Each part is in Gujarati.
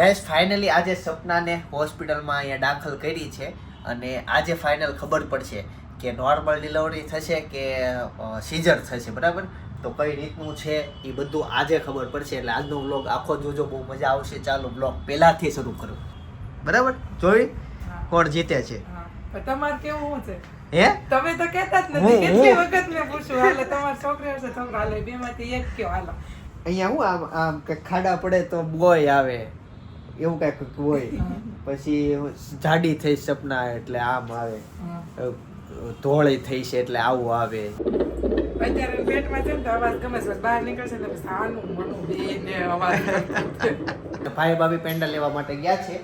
ગાઈસ ફાઇનલી આજે સપનાને હોસ્પિટલમાં અહીંયા દાખલ કરી છે અને આજે ફાઇનલ ખબર પડશે કે નોર્મલ ડિલિવરી થશે કે સીઝર થશે બરાબર? તો કઈ રીતનું છે એ બધું આજે ખબર પડશે. એટલે આજનો બ્લોગ આખો જોજો બહુ મજા આવશે. ચાલો બ્લોગ પહેલાથી શરૂ કરો. બરાબર? જોઈ? કોણ જીતે છે? તમારે કેવું છે? હે? તમે તો કહેતા જ નથી. કેટલી વખત મેં પૂછ્યું હાલે તમારે છોકરી હશે છોકરો હાલે બે એક કયો હાલો. અહીંયા હું આમ આમ કે ખાડા પડે તો બોય આવે. એવું કંઈક હોય. પછી જાડી થઈ સપના એટલે આમ આવે. ધોળી થઈ છે એટલે આવું આવે. અત્યારે પેટમાં છે ને તો અવાજ ગમે છે બહાર નીકળશે ને પછી આનું બે અવાજ ભાઈ ભાભી પેન્ડલ લેવા માટે ગયા છે?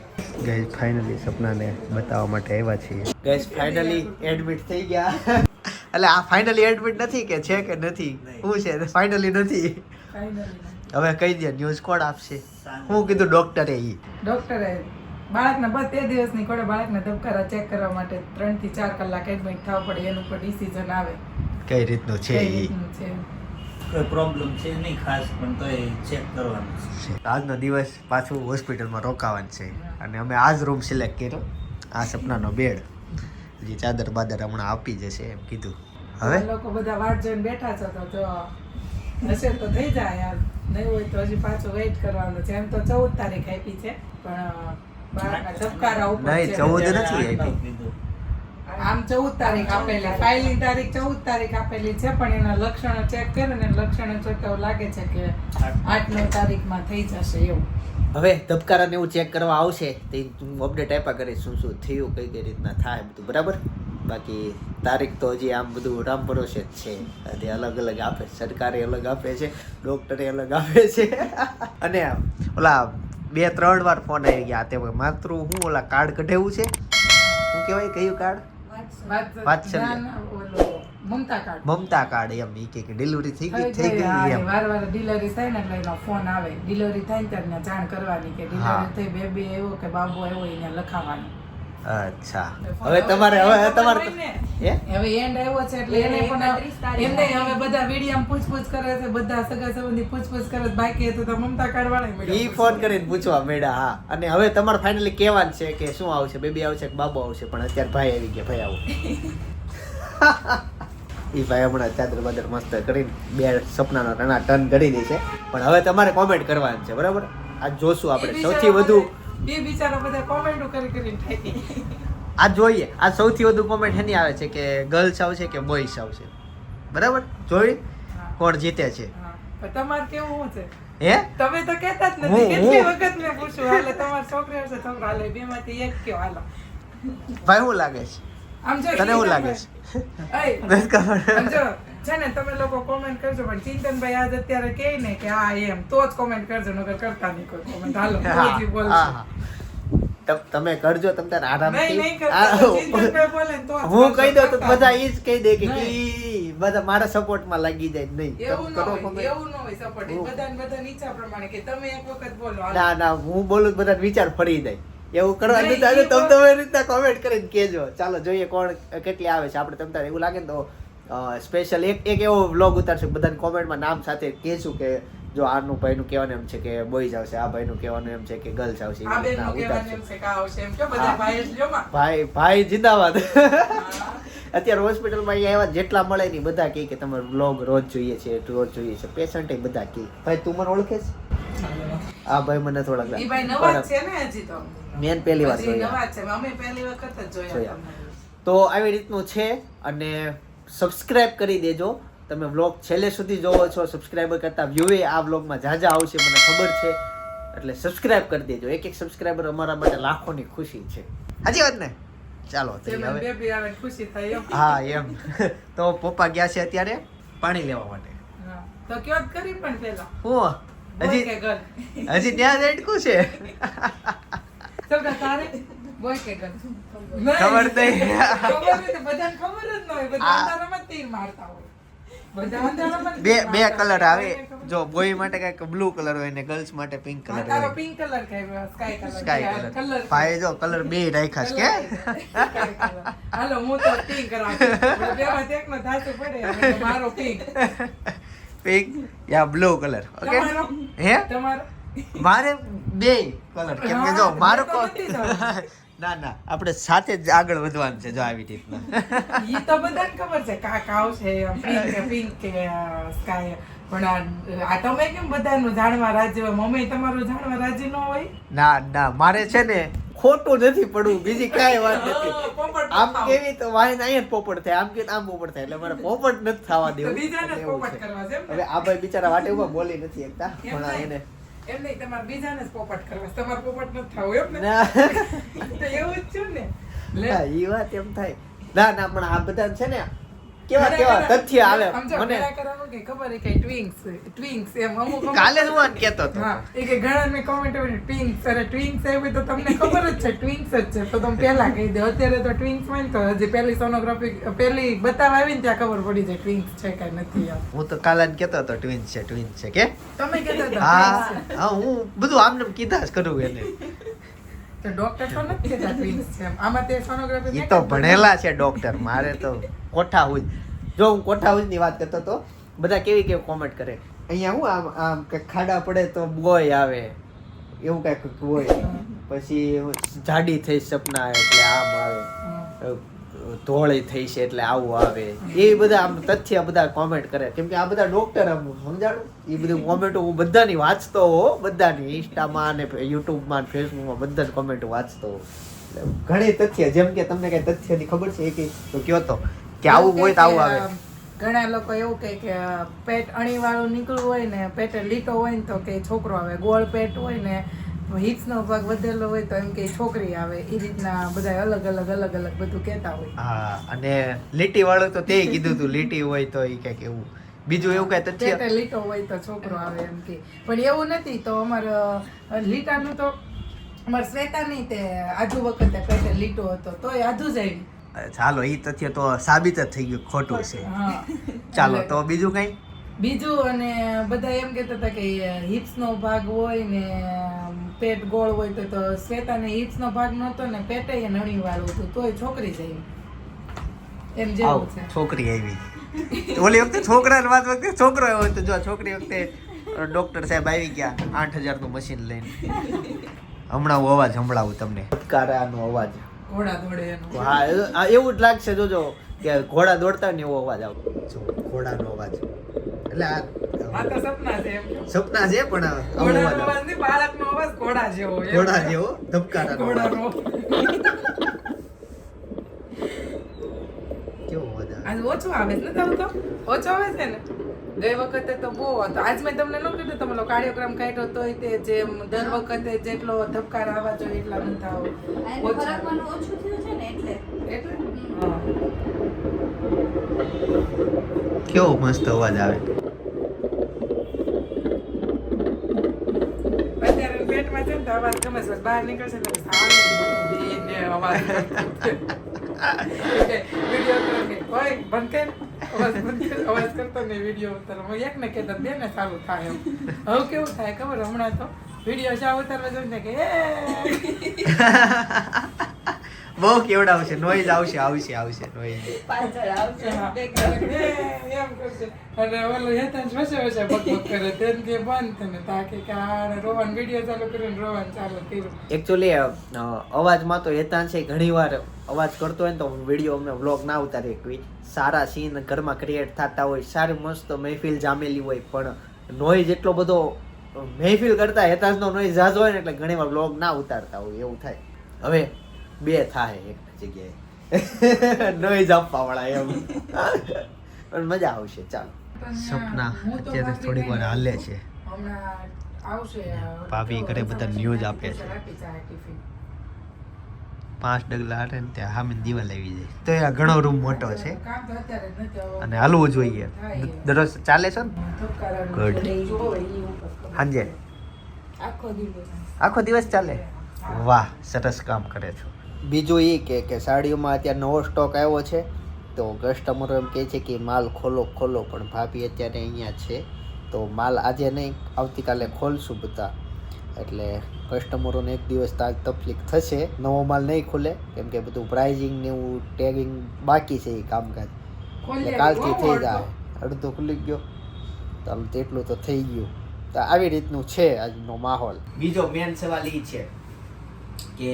ગઈસ ફાઇનલી સપનાને બતાવવા માટે આવ્યા છીએ. ગઈસ ફાઇનલી એડમિટ થઈ ગયા. એટલે આ ફાઇનલી એડમિટ નથી કે છે કે નથી? શું છે? ફાઇનલી નથી. હવે કહી દે ન્યૂઝ કોણ આપશે? હું કીધું ડોક્ટરે ઈ. ડોક્ટરે બાળકના બસ તે દિવસની કોડે બાળકના ધબકારા ચેક કરવા માટે ત્રણથી ચાર કલાક એડમિટ થવા પડે એનું પર ડિસિઝન આવે. કઈ રીતનું છે એ ઈ? કોઈ પ્રોબ્લેમ છે નહીં ખાસ પણ તો એ ચેક કરવાનું છે. આજનો દિવસ પાછું હોસ્પિટલમાં રોકાવાનું છે. અને અમે આ જ રૂમ સિલેક્ટ કર્યો. આ સપનાનો બેડ. હજી ચાદર બાદર હમણાં આપી જશે એમ કીધું. હવે? લોકો બધા વાટ જોઈને બેઠા છો તો જો હશે તો થઈ જાય યાર. નહીં હોય તો હજી પાછો વેઇટ કરવાનો છે. એમ તો ચૌદ તારીખ આપી છે પણ ધબકારા ઉપર નહીં, ચૌદ નથી આપી. આમ ચૌદ તારીખ આપેલી ફાઇલની તારીખ ચૌદ તારીખ આપેલી છે પણ એના લક્ષણો ચેક કરે ને લક્ષણો ચેક એવું લાગે છે કે આઠ નવ તારીખમાં થઈ જશે એવું. હવે ધબકારાને એવું ચેક કરવા આવશે તે હું અપડેટ આપ્યા કરીશ શું શું થયું કઈ કઈ રીતના થાય બધું બરાબર? બાકી તારીખ તો હજી આમ બધું રામ ભરોસે જ છે. અને અલગ અલગ આપે છે. સરકારે અલગ આપે છે ડોક્ટરે અલગ આપે છે. અને ઓલા બે ત્રણ વાર ફોન આવી ગયા. તે માત્ર હું ઓલા કાર્ડ કઢેવું છે? શું કહેવાય? કયું કાર્ડ? વાત- વાત્સલ્ય. મમતા કાર્ડ. મમતા કાર્ડ એમ. ઈ કે ડિલિવરી થઈ ગઈ થઈ ગઈ એમ. વાર વાર ડિલિવરી થાય ને એટલે એનો ફોન આવે. ડિલિવરી થાય ને ત્યારે જાણ કરવાની કે. ડિલિવરી થઈ બેબી આવ્યો કે બાબુ આવ્યો એને લખાવાનું અચ્છા. હવે તમારે હવે તમારે. હવે એન્ડ આવ્યો છે એટલે એને પણ એમને હવે બધા વીડિયો પૂછપૂછ કરે છે બધા સગા સંબંધી પૂછપૂછ કરે છે બાકી હતું તો મમતા કાર્ડ વાળા ઈ ફોન કરીને પૂછવા મેળા હા. અને હવે તમારે ફાઇનલી કહેવાનું છે કે શું આવશે? બેબી આવશે કે બાબુ આવશે? પણ અત્યારે ભાઈ આવી ગયા ભાઈ આવો. ઈ ભાઈ હમણાં ચાદર બાદર મસ્ત કરીને બે સપનાનો ટણા ટન કરી દે છે. પણ હવે તમારે કોમેન્ટ કરવાનું છે બરાબર? આ જોશું આપણે. સૌથી વધુ એ બિચારા બધા કોમેન્ટો કરી કરીને થાકી આ જોઈએ આ સૌથી વધુ કોમેન્ટ એની આવે છે કે ગર્લ્સ આવશે કે બોયસ આવશે? બરાબર? જોઈ કોણ જીતે છે? તમારે કેવું છે? હે? તમે તો કહેતા જ નથી કેટલી વખત મેં પૂછ્યું હાલે તમારા છોકરી હશે છોકરા હાલે બે માંથી એક કયો હાલો. ભાઈ હું લાગે છે? આમ જો તને એવું લાગે છે? આમ જો છે ને તમે લોકો કોમેન્ટ કરજો. પણ ચિંતનભાઈ આજ અત્યારે કહે ને કે આ એમ. તો જ કોમેન્ટ કરજો નકર કરતા નહીં કોઈ કોમેન્ટ હાલો હા. હા, હા. તમ- કરજો તમ તારે આરામ આરામથી હું કહી દઉં તો બધા ઈ જ કહી દે કે બધા મારા સપોર્ટમાં લાગી જાય નહીં. એવું ન હોય એવું ન હોય support. એ બધા નીચા પ્રમાણે કે તમે એક વખત બોલો. ના ના હું બોલું બધા વિચાર ફરી જાય. એવું કરવા તમે તમે રીતના કોમેન્ટ કરીને કેજો ચાલો જોઈએ કોણ કેટલી આવે છે. આપણે તમ તારે એવું લાગે ને તો સ્પેશિયલ એક એક એવો વ્લોગ ઉતારશું બધાને કોમેન્ટમાં નામ સાથે કહેશું કે જો આનું ભાઈનું કહેવાનું એમ છે કે બોયઝ આવશે આ ભાઈનું કહેવાનું એમ છે કે ગર્લ્સ આવશે. ભાઈ. ભાઈ જિંદાબાદ. અત્યારે હોસ્પિટલમાં અહીંયા એવા જેટલા મળે ને બધા કહે કે તમારો વ્લોગ રોજ જોઈએ છે રોજ જોઈએ છે. પેશન્ટ બધા કહે. ભાઈ તું મને ઓળખે છે? આ ભાઈ મને થોડા ઈ ભાઈ નવા જ છે ને હજી તો. મેન પહેલી વાર જોયા. તો આવી રીતનું છે અને સબસ્ક્રાઇબ કરી દેજો. તમે વ્લોગ છેલ્લે સુધી જોવો છો સબસ્ક્રાઈબર કરતા વ્યૂએ આ વ્લોગમાં જાજા આવશે મને ખબર છે. એટલે સબસ્ક્રાઈબ કરી દેજો. એક એક સબસ્ક્રાઇબર અમારા માટે લાખોની ખુશી છે. હાજી વાત ને? ચાલો હા એમ. તો પપ્પા ગયા છે અત્યારે પાણી લેવા માટે. તો કયો કરી પણ પેલા. હું હજી હજી ત્યાં રેડકું છે. બોય કે girl? ખબર નહીં. ખબર બધાને ખબર જ ન હોય. બધા અંધારામાં તીર મારતા હોય. બે બે કલર આવે. જો બોય માટે કંઈક બ્લુ કલર હોય ને ગર્લ્સ માટે પિંક કલર તારો હોય. Pink colour sky colour. Sky colour. ભાઈ જો કલર બે રાખ્યા છે કે? હાલો હું તો પિંક રાખું. એક નો ધાતુ પડે મારો પિંક પિંક યા બ્લુ કલર ઓકે હે? તમારો? મારે બે કલર કેમ કે જો મારો મેં. ના ના આપણે સાથે જ આગળ વધવાનું છે જો આવી રીતના. ઈ તો બધાને ખબર છે કાક છે પિંક કે પિંક કે સ્કાય પણ આ- તમે કેમ બધાનું જાણવા રાજી હોય? મમ્મી તમારું જાણવા રાજી ન હોય? ના ના મારે છે ને ખોટું નથી પડવું બીજી કાંઈ વાત નથી. આમ કેવી તો વાયન અહીંયા પોપટ થાય આમ કે આમ પોપટ થાય? એટલે મારે પોપટ નથી થવા દેવું? હવે આ ભાઈ બિચારા વાટે ઊભા બોલી નથી એકતા પણ એને એમ નહીં તમારે બીજાને જ પોપટ કરવા. તમારે પોપટ નથી થવું એમ ને? તો એવું જ છું ને. ઈ વાત એમ થાય. ના ના પણ આ બધા છે ને કેવા કેવા? તથ્ય આવે મને. કે ખબર કે ટ્વિંક્સ ટ્વિંક્સ એમ અમુક કાલે હું આને કહેતો હતો. હા, એ કે ઘણા મે comment કરી, ટ્વિંક્સ અરે ટ્વિંક્સ એ તો તમને ખબર જ છે ટ્વિંક્સ જ છે. તો તમે પહેલા કહી દો. અત્યારે તો ટ્વિંક્સ હોય તો હજી પહેલી સોનોગ્રાફી પહેલી બતાવવા આવી ને ત્યાં ખબર પડી જાય ટ્વિંક્સ છે કે નથી હું તો કાલે કહેતો હતો ટ્વિન્સ છે ટ્વિન્સ છે. કે? તમે કહેતા હતા હા હા હું બધું આમને આમ કીધા જ કરું એને. તો ડોક્ટર તો નથી કહેતા ટ્વિન્સ છે આમાં તે સોનોગ્રાફી એ તો ભણેલા છે ડોક્ટર મારે તો કોઠા હોય જો હું કોઠા હોયની વાત કરતો તો બધા કેવી કેવી કોમેન્ટ કરે? અહીંયા હું આમ આમ કે ખાડા પડે તો બોય આવે. એવું કંઈક હોય. પછી જાડી થઈ સપના એટલે આમ આવે. ધોળી થઈ છે એટલે આવું આવે. એ બધા આમ તથ્ય બધા કોમેન્ટ કરે. કેમ કે આ બધા ડોક્ટર આમ સમજાણું? એ બધી કોમેન્ટો હું બધાની વાંચતો હો બધાની ઇન્સ્ટામાં ને યુટ્યુબમાં ને ફેસબુકમાં બધા કોમેન્ટો વાંચતો હો. ઘણી તથ્ય જેમ કે તમને કઈ તથ્યની ખબર છે કે તો કયો તો કે આવું હોય તો આવું આવે. ઘણા લોકો એવું કહે કે પેટ અણીવાળું નીકળવું હોય ને પેટે લીટો હોય ને તો કે છોકરો આવે ગોળ પેટ હોય ને હિપ્સનો ભાગ વધેલો હોય તો એમ કે છોકરી આવે એ રીતના બધા અલગ અલગ અલગ અલગ બધું કહેતા હોય. હા અને લીટી વાળું તો તે કીધું તું લીટી હોય તો એ કંઈક એવું. બીજું એવું કઈ તથ્ય લીટો હોય તો છોકરો આવે એમ કે. પણ એવું નથી તો અમારે લીટાનું તો અમારે શ્વેતાની તે આજુ વખતે પેટે લીટો હતો તોય આજુ જ ચાલો એ તથ્ય તો સાબિત જ થઈ ગયું ખોટું છે. હા. ચાલો તો બીજું કઈ? બીજું અને બધા એમ કહેતા હતા કે હિપ્સનો ભાગ હોય ને પેટ ગોળ હોય તો તો શ્વેતાને હિપ્સનો ભાગ નહોતો ને પેટે નણી વાળું હતું તોય છોકરી જ આવી. એમ જેવું છે. છોકરી આવી. ઓલી વખતે છોકરાની વાત વખતે છોકરો આવ્યો તો જો છોકરી વખતે ડોક્ટર સાહેબ આવી ગયા આઠ હજારનું મશીન લઈને. હમણાં હું અવાજ સંભળાવું તમને. કારાનો અવાજ. ઘોડા ઘોડે એનું. હા એ- એવું જ લાગશે જોજો. કે ઘોડા દોડતા ને એવો અવાજ આવે. જો ઘોડાનો અવાજ. એટલે આ આ સપના છે સપના છે પણ બાળકનો અવાજ ઘોડા જેવો. ઘોડા જેવો ઘોડાનો. કેવો આવે? આજ ઓછો આવે છે ને તમે તો? ઓછો આવે છે ને? ગઈ વખતે તો બહુ હતો. આજ મેં તમને ન કીધું તમે કાર્યક્રમ કાઢ્યો તોય તે જે દર વખતે જેટલો ધબકાર આવવા જોઈએ એટલા આ ઓછા થયું છે ને એટલે. એટલે. કેવો મસ્ત અવાજ આવે? છે ને વીડિયો કરતો ઉતારો. હું એકને કહેતા બે ને સારું થાય એમ. હવે કેવું થાય ખબર હમણાં તો? વીડિયો શા ઉતારવા જોઈએ કે બહુ કેવડાવશે? નોઈઝ આવશે આવશે આવશે નોઈઝ. પાછળ આવશે એમ કરશે. અને ઓલો હેતન વસે વસે બકબક કરે તેમ કે બંધ થઈને તાકે કે આ રોવાન વીડિયો ચાલુ કરીને રોવાન ચાલુ કર્યું. એકચ્યુઅલી અવાજમાં તો હેતાંશે છે ઘણીવાર અવાજ કરતો હોય ને તો વીડિયો અમે વ્લોગ ના ઉતારીએ કોઈ. સારા સીન ઘરમાં ક્રિએટ થતા હોય સારી મસ્ત મહેફિલ જામેલી હોય પણ નોઈઝ એટલો બધો મહેફિલ કરતા હેતાંશનો નોઈઝ ઝાઝો હોય ને એટલે ઘણી વાર વ્લોગ ના ઉતારતા હોય એવું થાય. હવે બે થાય એક જગ્યાએ. નોઈઝ આપવા વાળા એમ. પણ મજા આવશે ચાલો. સપના અત્યારે થોડીક વાર. હાલે છે. ભાભી ઘરે બધા ન્યૂઝ આપે છે. પાંચ ડગલા હાટે ને ત્યાં સામે દિવાલ આવી જાય. તો આ ઘણો રૂમ મોટો છે. કામ તો અત્યારે જ નથી હવે. અને હાલવું જોઈએ. દરરોજ ચાલે છે ને? ખબર. સાંજે આખો આખો દિવસ ચાલે? વાહ સરસ કામ કરે છો. બીજું એ કે કે સાડીઓમાં અત્યારે નવો સ્ટોક આવ્યો છે તો કસ્ટમરો એમ કહે છે કે માલ ખોલો ખોલો પણ ભાભી અત્યારે અહીંયા છે તો માલ આજે નહીં આવતીકાલે ખોલશું બધા. એટલે કસ્ટમરોને એક દિવસ તાજ તકલીફ થશે નવો માલ નહીં ખુલે કેમ કે બધું પ્રાઇઝિંગ ને એવું ટેગિંગ બાકી છે એ કામકાજ. એટલે કાલથી થઈ જાય અડધો ખુલી ગયો. તો તેટલું તો થઈ ગયું. તો આવી રીતનું છે આજનો માહોલ. બીજો મેન સવાલ એ છે કે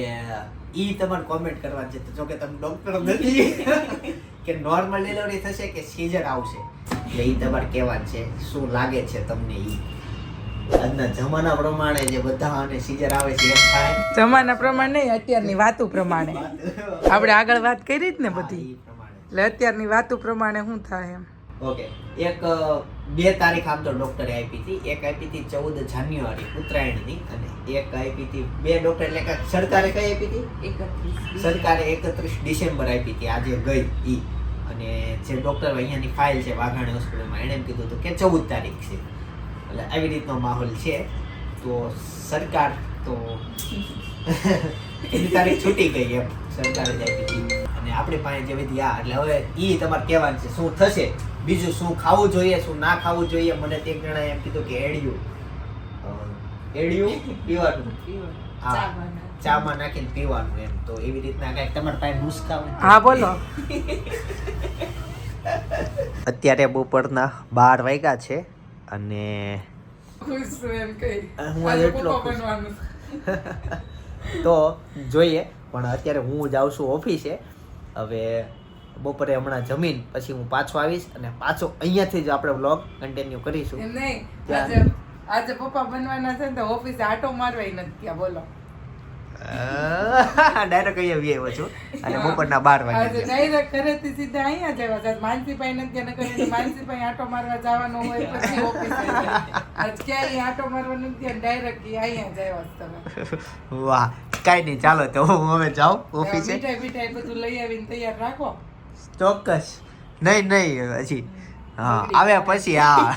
ઈ તમારે કોમેન્ટ કરવા છે. તો જો કે તમે ડોક્ટર નથી કે નોર્મલ ડિલિવરી થશે કે સીઝર આવશે. એટલે ઈ તમારે કહેવાનું છે શું લાગે છે તમને ઈ? આજના જમાના પ્રમાણે જે બધા અને સીઝર આવે છે એમ થાય. જમાના પ્રમાણે નહીં અત્યારની વાતો પ્રમાણે. આપણે આગળ વાત કરી જ ને બધી. એટલે અત્યારની વાતો પ્રમાણે શું થાય એમ. ઓકે એક બે તારીખ આમ તો ડોક્ટરે આપી હતી. એક આપી હતી ચૌદ જાન્યુઆરી ઉત્તરાયણની અને એક આપી હતી બે ડોક્ટર એટલે કે સરકારે કઈ આપી હતી? સરકારે એકત્રીસ ડિસેમ્બર આપી હતી. આજે ગઈ ઈ. અને જે ડોક્ટર અહીંયાની ફાઇલ છે વાઘાણી હોસ્પિટલમાં એણે એમ કીધું હતું કે ચૌદ તારીખ છે. એટલે આવી રીતનો માહોલ છે. તો સરકાર તો એની તારીખ છૂટી ગઈ એમ. સરકારે જ આપી હતી. અને આપણી પાસે જે વિધિ આ એટલે હવે ઈ તમારે કહેવાનું છે શું થશે? બીજું શું ખાવું જોઈએ શું ના ખાવું જોઈએ મને તે એક જણાએ એમ કીધું કે એડિયું એડિયું પીવાનું? હા. ચામાં નાખીને. પીવાનું એમ. તો એવી રીતના કાંઈક તમારા પાસે નુસ્ખા હા બોલો. અત્યારે બપોરના બાર વાગ્યા છે અને હું એટલો તો જોઈએ પણ અત્યારે હું જાઉં છું ઓફિસે. હવે બપોરે હમણાં જમીન પછી હું પાછો આવીશ અને પાછો અહીંયાથી જ આપણે વ્લોગ કન્ટિન્યુ કરીશું. નહીં. આજે આજે પપ્પા બનવાના છે તો ઓફિસ આટો મારવાય નથી ગયા બોલો. ડાયરેક્ટ અહીંયા આવી આવ્યો છું. અને બપોરના બાર આજે વાગ્યા ડાયરેક્ટ ઘરેથી સીધા અહીંયા જ આવ્યા હતા માનસીભાઈ નથી નકર માનસીભાઈ આટો મારવા જવાનો હોય પછી ઓફિસે આજ ક્યાંય આટો મારવા નથી ગયા ડાયરેક્ટ અહીંયા જવા તમે. વાહ કાંઈ નહીં ચાલો તો હું હવે જાઉં ઓફિસે. મીઠાઈ બીઠાઈ બધું લઈ આવીને તૈયાર રાખો. ચોક્કસ. નહીં નહીં હજી. હા આવે પછી હા.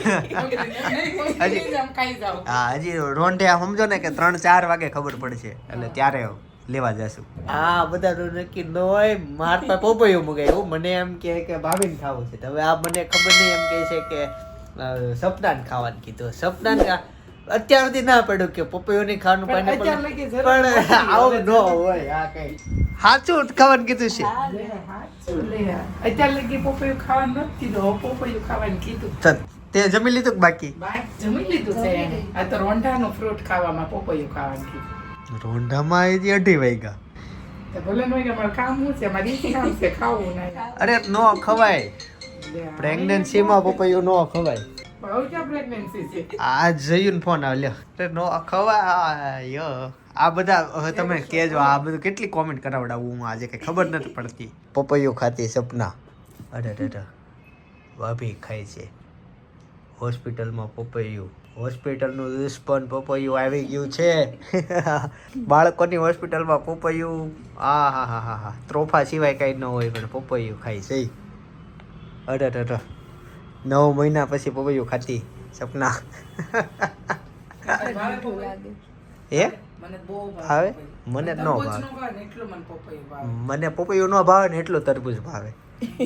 જાઓ. હા હજી રોંઢે સમજો ને કે ત્રણ ચાર વાગે ખબર પડશે. એટલે ત્યારે લેવા જશું. હા બધાનું નક્કી ન હોય. માર પાસે પોપૈયું મગાવ્યું. મને એમ કે કે ભાભીને ખાવું છે. હવે આ મને ખબર નહીં એમ કહે છે કે સપનાન ખાવાનું કીધું. સપનાન અત્યાર સુધી ના પડ્યું કે પપૈયો ની ખાવાનું પણ. આવું ન હોય આ કઈ. સાચું ખાવાનું કીધું છે. લે. લગી પોપૈયું ખાવાનું નથી કીધું. પોપૈયું ખાવાનું કીધું. તો તે જમી લીધું કે બાકી? જમી લીધું છે. આ તો રોંઢાનું ફ્રૂટ ખાવામાં પોપૈયું ખાવાનું કીધું. રોંઢામાં હજી અઢી વાગ્યા. અરે નો ખવાય. પ્રેગ્નન્સીમાં પપૈયું નો ખવાય. આ જયું ફોન આવ્યો નો ખવાય. આ બધા હવે તમે કહેજો આ બધું કેટલી કોમેન્ટ કરાવડાવું હું આજે કઈ ખબર નથી પડતી. પપૈયું ખાતી સપના. અરે અરે ભાભી ખાય છે. હોસ્પિટલમાં પપૈયું. હોસ્પિટલનું દુશ્મન પપૈયું આવી ગયું છે. બાળકોની હોસ્પિટલમાં પપૈયું. આ હા હા હા હા ત્રોફા સિવાય કાંઈ ન હોય પણ પપૈયું ખાય છે. અરે અરે. નવ મહિના પછી પપૈયું ખાતી સપના. હે? ભાવે? મને ન ભાવે. મને પોપૈયું પપૈયું ન ભાવે ને એટલું તરબૂચ ભાવે.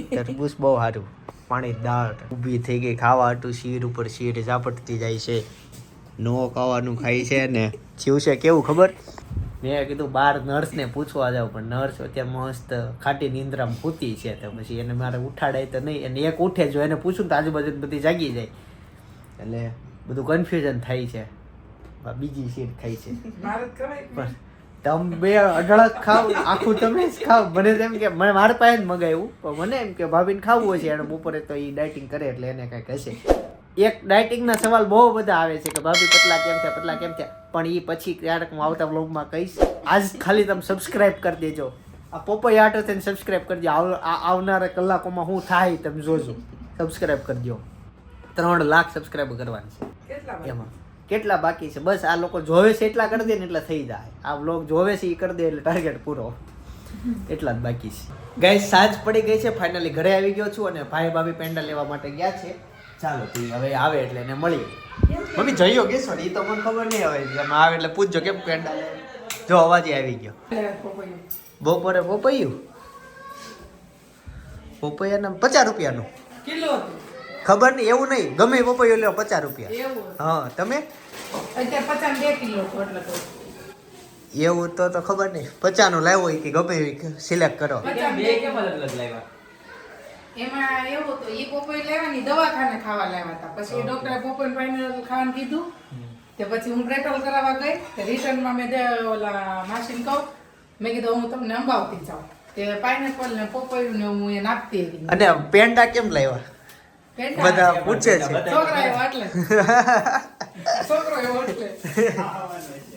તરબૂચ બહુ સારું. પાણી દાળ ઊભી થઈ ગઈ ખાવા હતું શીર ઉપર શીર ઝાપટતી જાય છે. નો ખાવાનું ખાય છે ને. જીવ છે કેવું ખબર? મેં કીધું બાર નર્સને પૂછવા જાવ પણ નર્સ અત્યારે મસ્ત ખાટી નિંદ્રામાં પૂતી છે. તો પછી એને મારે ઉઠાડાય તો નહીં. અને એક ઉઠે જો એને પૂછું તો આજુબાજુ બધી જાગી જાય. એટલે બધું કન્ફ્યુઝન થાય છે. બીજી સીટ થાય છે. પણ તમે બે અઢળક ખાવ આખું તમે જ ખાવ. મને એમ કે મને મારા પાસે જ મગાવ્યું. પણ મને એમ કે ભાભીને ખાવું હોય છે. એને બપોરે તો એ ડાયટિંગ કરે એટલે એને કાંઈક હશે. એક ડાયટિંગના સવાલ બહુ બધા આવે છે કે ભાભી પતલા કેમ થયા પતલા કેમ થયા પણ એ પછી ક્યારેક હું આવતા વ્લોગમાં કહીશ. આજ ખાલી તમે સબસ્ક્રાઇબ કરી દેજો. આ પોપૈયા આટો થઈને સબસ્ક્રાઇબ કરજો આવ આવનારા કલાકોમાં હું થાય તમે જોજો. સબસ્ક્રાઇબ કરજો ત્રણ લાખ સબસ્ક્રાઇબ કરવાની છે. એમાં. કેટલા બાકી છે? બસ આ લોકો જોવે છે એટલા કરી દે ને એટલે થઈ જાય. આ વ્લોગ જોવે છે એ કરી દે એટલે ટાર્ગેટ પૂરો. એટલા જ બાકી છે. ગાય સાંજ પડી ગઈ છે. ફાઇનલી ઘરે આવી ગયો છું અને ભાઈ ભાભી પેન્ડલ લેવા માટે ગયા છે. ચાલો તું હવે આવે એટલે એને મળીએ. મમ્મી જઈયો કે ને એ તો મને ખબર નહીં હવે તમે આવે એટલે પૂછજો કેમ પેન્ડા જો અવાજે આવી ગયો. બપોરે પોપૈયું? પોપૈયાના પચાસ રૂપિયાનું. કિલો ખબર નહીં એવું નહીં. ગમે પપૈયું લ્યો પચાસ રૂપિયા. એવું હા તમે? અત્યારે પચાસ બે કિલો હતું એટલે કહું. એવું તો તો ખબર નહીં. પચાસનું લાવ્યો હોય કે ગમે સિલેક્ટ કરો. બે કેમ એમાં એવું હતું એ પોપૈયું લેવાની દવાખાને ખાવા લાવ્યા હતા. પછી ડોક્ટરે પોપૈયું ફાઇનલ ખાવાનું કીધું. તે પછી હું પેટ્રોલ કરાવવા ગઈ. તે રિટર્નમાં મેં ઓલા માસીને કહું મેં કીધું હું તમને અંબાવતી જાઉં. તે પાઇનેપલ ને પોપૈયું ને હું એને આપતી હતી. અને પેંડા કેમ લાવ્યા? બધા પૂછે છે. છોકરા એવો એટલે. છોકરો એવો એટલે.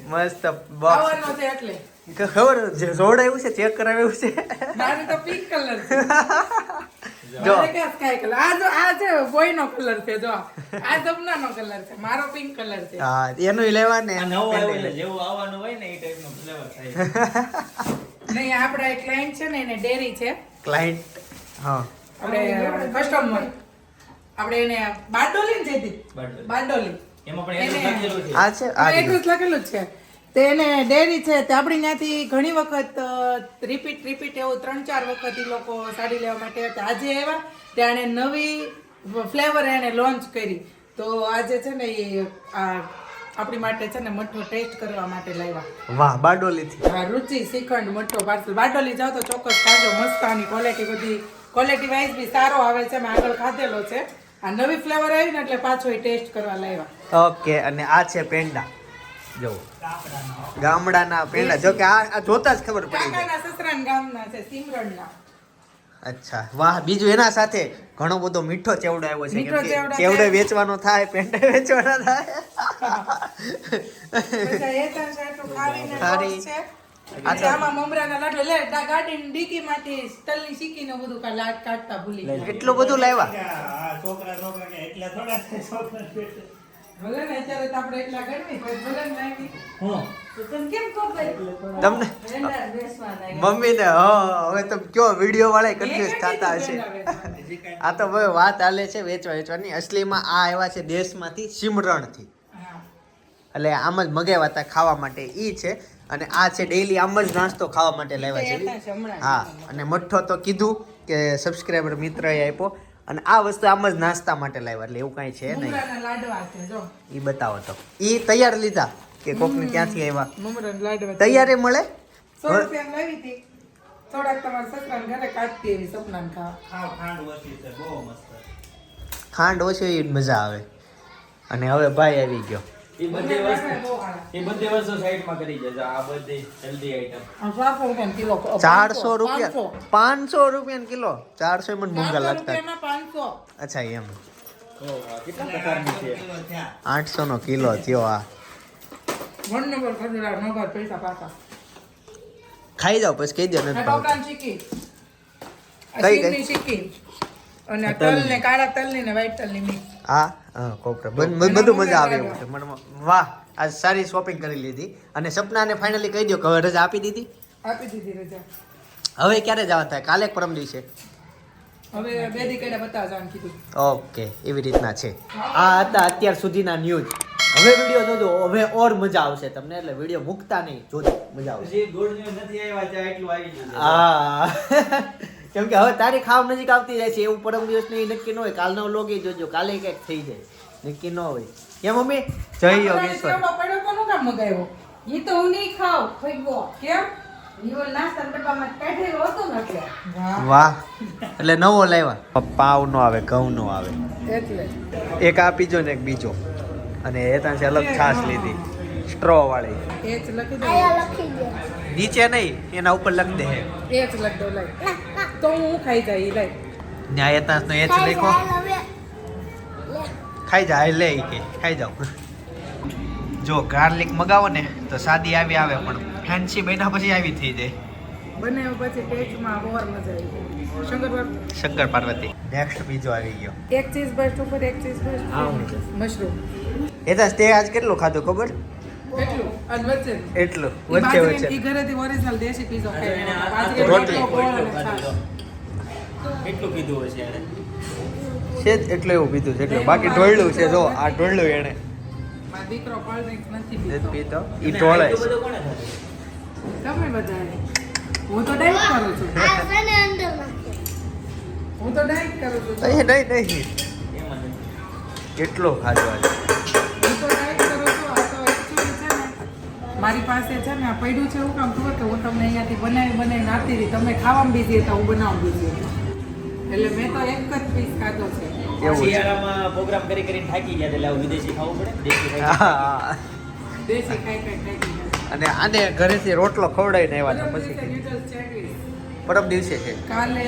મસ્ત બોક્સ આવવાનો છે એટલે. ખબર છે જોડાયું છે ચેક કરાવ્યું છે. મારે તો પિંક કલર છે. જો. કે સ્કાય કલર આ જો આ છે બોયનો કલર છે જો. આ જમનાનો કલર છે મારો પિંક કલર છે. હા એનો લેવા ને. આ નવું આવ્યું એટલે જેવું આવવાનું હોય ને એ ટાઈપનું ફ્લેવર થાય. નહીં આપણા એક ક્લાયન્ટ છે ને એને ડેરી છે. ક્લાયન્ટ હા. આપણે કસ્ટમર આપણે એને બારડોલી ને જયદીપ બારડોલી. એમાં પણ એટલું લખેલું છે. આ છે આ એટલું જ લખેલું જ છે. તે એને ડેરી છે તે આપણી ત્યાંથી ઘણી વખત રિપીટ રિપીટ એવું ત્રણ ચાર વખત એ લોકો સાડી લેવા માટે હતા. આજે એવા ત્યાં એણે નવી ફ્લેવર એને લોન્ચ કરી. તો આજે છે ને એ આ આપણી માટે છે ને મઠો ટેસ્ટ કરવા માટે લાવ્યા વાહ બારડોલી થી હા રુચિ શ્રીખંડ મઠો પાર્સલ બારડોલી જાઓ તો ચોક્કસ ખાજો મસ્ત આની ક્વોલિટી બધી ક્વોલિટી વાઇઝ બી સારો આવે છે મેં આગળ ખાધેલો છે. આ નવી ફ્લેવર આવી ને એટલે પાછો એ ટેસ્ટ કરવા લાવ્યા ઓકે અને આ છે પેંડા. જો ગામડાના. પેંડા જો કે આ આ જોતા જ ખબર પડી જાય સસરાના ગામના છે સિમરણના. અચ્છા. વાહ બીજું એના સાથે ઘણો બધો મીઠો ચેવડો આવ્યો છે. મીઠો ચેવડો વેચવાનો થાય પેંડે વેચવાનો થાય. એટલું બધું લાવ્યા? છોકરા છોકરા કે એટલા થોડા. ભલે ને અત્યારે તો આપણે એટલા ગરમી તો ભલે ને લાગી. હું. તો તમે કેમ ખબર તમને. મમ્મી ને હવે તો કયો વીડિયો વાળા મેં કન્ફ્યુઝ થતા હશે. આ તો હવે વાત હાલે છે વેચવા વેચવાની અસલીમાં આ આવ્યા છે દેશમાંથી સિમરણથી. એટલે આમ જ મગાવ્યા હતા ખાવા માટે. ઈ છે. અને આ છે ડેઈલી આમ જ નાસ્તો ખાવા માટે લેવા છે. હા. અને મઠ્ઠો તો કીધું કે સબસ્ક્રાઈબર મિત્રએ આપ્યો. અને આ વસ્તુ આમ જ નાસ્તા માટે લાવ્યા એટલે એવું કાંઈ છે નહીં. મમરાના લાડવા છે જો. ઈ બતાવો તો. એ તૈયાર લીધા કે કોકને ક્યાંથી આવ્યા મમરાના લાડવા તૈયારે મળે? ખાંડ ઓછી છે બહુ મસ્ત. ખાંડ ઓછી હોય ઈ જ મજા આવે. અને હવે ભાઈ આવી ગયો. એ બધી વસ્તુ એ બધી વસ્તુ સાઈડમાં કરી દેજો. આ બધી હેલ્ધી આઈટમ ચારસો કિલો. રૂપિયા પાંચસો. રૂપિયા કિલો? ચારસો મને મોંઘા લાગતા. અચ્છા એમ. કેટલા પ્રકારની છે? કિલો આઠસો નો કિલો થયો આ ખાઈ જાઓ પછી કહી દો નથી. સિક્કી કઈ, કઈ? અને તલ ને કાળા તલની ને વ્હાઈટ તલની હા. હા કોપરા બધું બધું મજા આવે એવું છે મને. વાહ આજ સારી શોપિંગ કરી લીધી. અને સપનાને ફાઇનલી કહી દો કે હવે રજા આપી દીધી? આપી દીધી રજા. હવે ક્યારે જવા થાય? કાલે પરમ દિવસે? હવે બે દી બતાવ જાણ કીધું. ઓકે એવી રીતના છે. આ હતા અત્યાર સુધીના ન્યૂઝ હવે વીડિયો જોજો હવે ઓર મજા આવશે તમને એટલે વીડિયો મુકતા નહીં જોજો મજા આવશે. જે ગોળ ન્યૂઝ નથી આવ્યા ત્યાં એટલું આવી ગયું હા. કેમ કે હવે તારીખ આવ નજીક આવતી જાય છે એવું પરમ દિવસ નક્કી ન હોય. કાલનો લોગ જોજો કાલે કંઈક થઈ જાય. નક્કી ન હોય. કેમ મમ્મી? જય યોગેશ્વર. પડ્યો તો નું કામ મગાવ્યો? ઈ તો હું નહીં ખાઉં. ફગવો કેમ? વાહ. એટલે નવો લાવ્યા. પાવ નો આવે ઘઉં નો આવે એક આ પીજો ને એક બીજો. અને એ ત્યાંથી અલગ છાશ લીધી. સ્ટ્રો વાળી. એ જ લખી દે. નીચે નહીં એના ઉપર લખ દે. એ જ લખ દો લાઈ તો હું ખાઈ જાય લાઈ ન્યાય એતાંસ નો એ જ લખો ખાઈ જાય લે કે ખાઈ જાઓ. જો ગાર્લિક મગાવો ને તો સાદી આવી આવે પણ ફેન્સી બન્યા પછી આવી થઈ જાય. બનાવ્યો પછી ટેસ્ટમાં ઓર મજા આવી શંકરપાળ શંકર પાર્વતી. નેક્સ્ટ બીજો આવી ગયો. એક ચીઝ બસ્ટ ઉપર એક ચીઝ બસ્ટ મશરૂમ. એ તો તે આજ કેટલું ખાધું ખબર? કેટલું? અને વચ્ચે. એટલું વચ્ચે વચ્ચે. ઈ ઘરેથી ઓરિજિનલ દેશી પીઝો બાજરી રોટલી. એટલું. એટલું કીધું હશે એને? છે જ એટલું એવું પીધું છે એટલું. બાકી ઢોળ્યું છે જો આ ઢોળ્યું એને. મારો દીકરો કોલ્ડ ડ્રિંક્સ નથી નથી પીતો. પીતો? ઈ ઢોળે છે. તમે બધાએ હું તો ડાયટ કરું છું. હું તો ડાયટ કરું છું. નહીં નહીં. નહીં એટલો ખાધો આજે? મારી પાસે છે ને આ પડ્યું છે એવું કામ ખબર કે હું તમને અહીંયાથી બનાવી બનાવીને આપતી હતી. તમે ખાવામાં બીજી હતા હું બનાવવા બીજી હતી. એટલે મેં તો એક જ પીસ ખાધો છે. શિયાળામાં પ્રોગ્રામ કરી કરીને થાકી ગયા એટલે વિદેશી ખાવું પડે દેશી ખાઈ હા દેશી ખાઈ ખાઈ. અને આને ઘરેથી રોટલો ખવડાવીને આવ્યા છે પછી પરમ દિવસે છે. કાલે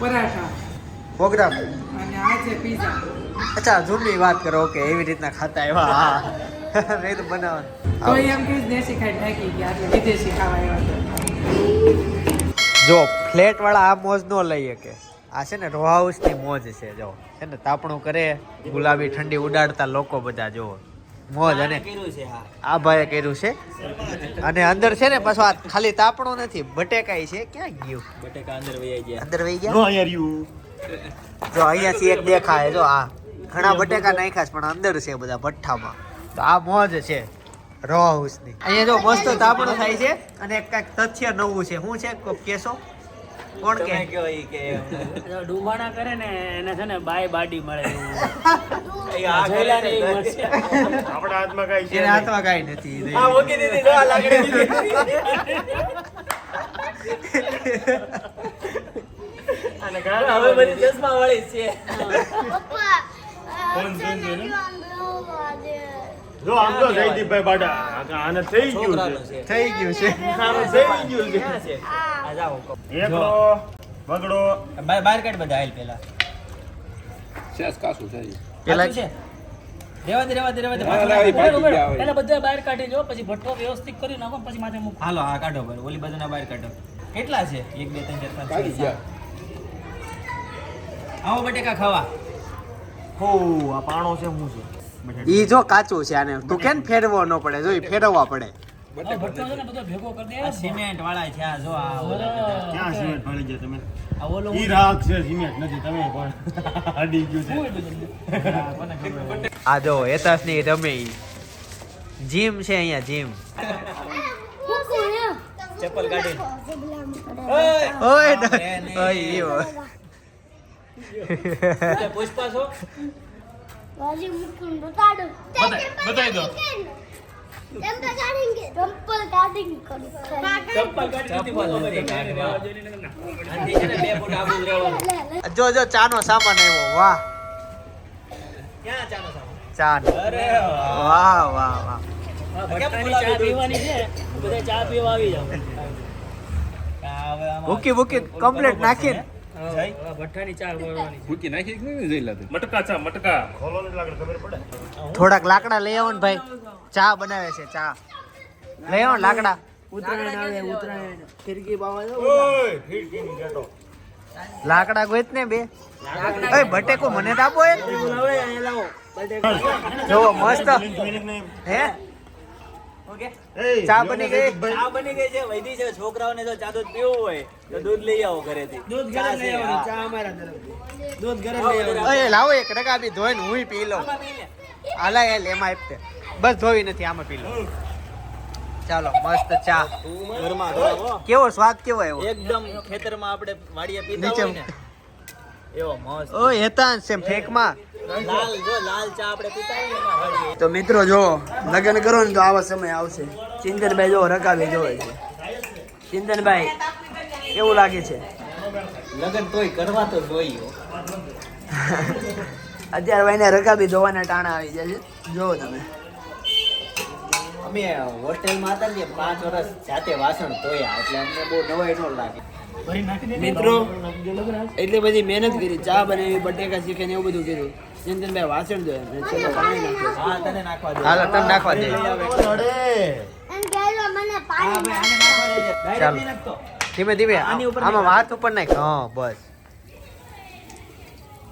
પરાઠા. પ્રોગ્રામ. અને આજે પીઝા અચ્છા જૂની વાત કરો કે એવી રીતના ખાતા આવ્યા. હા. નહીં બનાવવાનું. કોઈ એમ કે દેશી ખાઈ ઢાંકી ગયા એટલે વિદેશી ખાવા આવ્યા જો ફ્લેટ વાળા આ મોજ નો લઈ શકે. આ છે ને રો હાઉસની મોજ છે જો. છે ને તાપણું કરે ગુલાબી ઠંડી ઉડાડતા લોકો બધા જો. મોજ અને કર્યું છે હા. આ ભાઈએ કર્યું છે. અને અંદર છે ને પાછો આ ખાલી તાપણું નથી બટેકાઈ છે. ક્યાં ગયું? બટેકા અંદર વહી ગયા. અંદર વહી ગયા? જો અહીંયાથી એક દેખાય જો આ ઘણા બટેકા નાખ્યા છે પણ અંદર છે બધા ભઠ્ઠામાં. તો આ મોજ છે. રો હાઉસની અહીંયા જો મસ્ત તાપણું થાય છે અને એક કાંઈક તથ્ય નવું છે. શું છે? કોક કેસો કોણ કે? કે ડુબાણા કરે ને એને છે ને બાય બાડી મળે. આપણા હાથમાં કઈ છે હાથમાં કાંઈ નથી. આ મૂકી દીધી. જો આ લાકડી દીધી. હવે બધી ચશ્મા વાળી છે. જો આમ તો જયદીપભાઈ બાડા. આને થઈ ગયું છે. છે. થઈ ગયું છે. આને થઈ ગયું છે. છે? આ જાઓ એકડો બગડો. બહાર બહાર કાઢ બધા હાલ પેલા. પેલા કાસું છે રેવા દે રેવા દે રેવા દે. ઉભેરો, ઉભેરો. બધા બહાર કાઢી જો પછી ભઠ્ઠો વ્યવસ્થિત કરી નાખો ને પછી માથે મૂકો. હાલો હા કાઢો બરાબર ઓલી બધાના બહાર કાઢો. કેટલા છે? એક બે ત્રણ ચાર પાંચ છ આવો બટેકા ખાવા. હો આ પાણો છે હું છે? ઈ જો કાચું છે આને. તું કેમ ફેરવો ન પડે? જો ફેરવવા પડે. હવે ભઠ્ઠો છે ને બધો ભેગો કરી દે. આ સિમેન્ટ વાળા છે આ જો એતાસની રમે. જીમ છે અહીંયા જીમ. ચપ્પલ કાઢી ઓય. ઓય પુષ્પા છો? બતાવી દો ચપ્પલ કાઢી નથી કાઢવા. આથી છે ને બે ફૂટ આબુ જ. જો જો ચાનો સામાન આવ્યો વાહ ક્યાં ચાનો સામાન? ચા અરે વાહ વાહ વાહ કેમ ભઠ્ઠાની બોલાવી ચા પીવાની છે બધા ચા પીવા આવી જાવ આ હવે આમાં ભૂકી ભૂકી પડશે, નાખીને. થોડાક લાકડા લઈ આવો ને ભાઈ. ચા બનાવે છે ચા. લઈ આવો લાકડા. ઉત્તરાયણ આવે ઉત્તરાયણ. ફિરકી બાવા લાકડા ગોત ને બે. ઓય બટેકો મને તો આપો એક. જો મસ્ત. હે? ચા બની ગઈ? ચા બની ગઈ છે વૈધી છે છોકરાઓને જો ચા દૂધ પીવું હોય તો દૂધ લઈ આવો ઘરેથી. દૂધ ઘરે લઈ આવવાની ચા અમારા તરફથી. દૂધ ઘરે લઈ આવો, આવવાની. લાવો એક રકાબી ધોઈને હુંય પી લઉં. આમાં પી લે. હાલા એ લેમાં આપતે બસ ધોવી નથી આમાં પી લઉં. ચાલો મસ્ત ચા. ઘરમાં કેવો સ્વાદ કેવો એવો? એકદમ ખેતરમાં આપણે વાડીએ પીતા હોય ને એવો મસ્ત. ઓય હેતાન સેમ ફેકમાં તો મિત્રો જો લગ્ન કરો ને તો આવા સમય આવશે. ચિંતનભાઈ જો રકાબી જોવે છે. ચિંતનભાઈ એવું લાગે છે. લગન તોય કરવા તો જોઈએ. અત્યારે ભાઈને રકાબી ધોવાના ટાણા આવી જાય છે. જોવો તમે. અમે હોટેલમાં હતા ને પાંચ વર્ષ જાતે વાસણ ધોયા એટલે અમને બહુ નવાઈ ન લાગે. મિત્રો એટલી બધી મહેનત કરી ચા બનાવી બટેકા શીખે ને એવું બધું કર્યું. ચિંતનભાઈ વાસણ ધોયા અને છેલ્લે પાણી નાખ્યું હા તને નાખવા દે. હાલો તમે નાખવા દે. અરે હા ભાઈ નાખવા દે. ચાલો. ડાયરેક્ટ નહીં નાખતો. ધીમે ધીમે આમાં વાત ઉપર નાખ. હા બસ.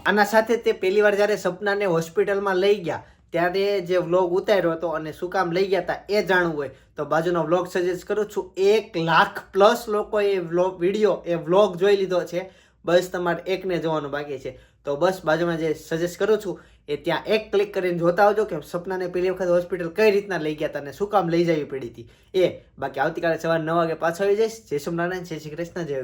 આના સાથે તે પહેલી વાર જ્યારે સપનાને હોસ્પિટલમાં લઈ ગયા ત્યારે જે વ્લોગ ઉતાર્યો હતો અને શું કામ લઈ ગયા હતા એ જાણવું હોય. તો બાજુનો વ્લોગ સજેસ્ટ કરું છું, એક લાખ પ્લસ લોકોએ એ વ્લોગ વીડિયો એ વ્લોગ જોઈ લીધો છે. બસ તમારે એકને જોવાનું બાકી છે. તો બસ બાજુમાં જે સજેસ્ટ કરું છું, એ ત્યાં એક ક્લિક કરીને જોતા આવજો કે સપનાને પહેલી વખત હોસ્પિટલ કઈ રીતના લઈ ગયા હતા અને શું કામ લઈ જવી પડી હતી એ, બાકી આવતીકાલે સવારે નવ વાગે પાછો આવી જઈશ. જય સોમનારાયણ જય શ્રી કૃષ્ણ, જય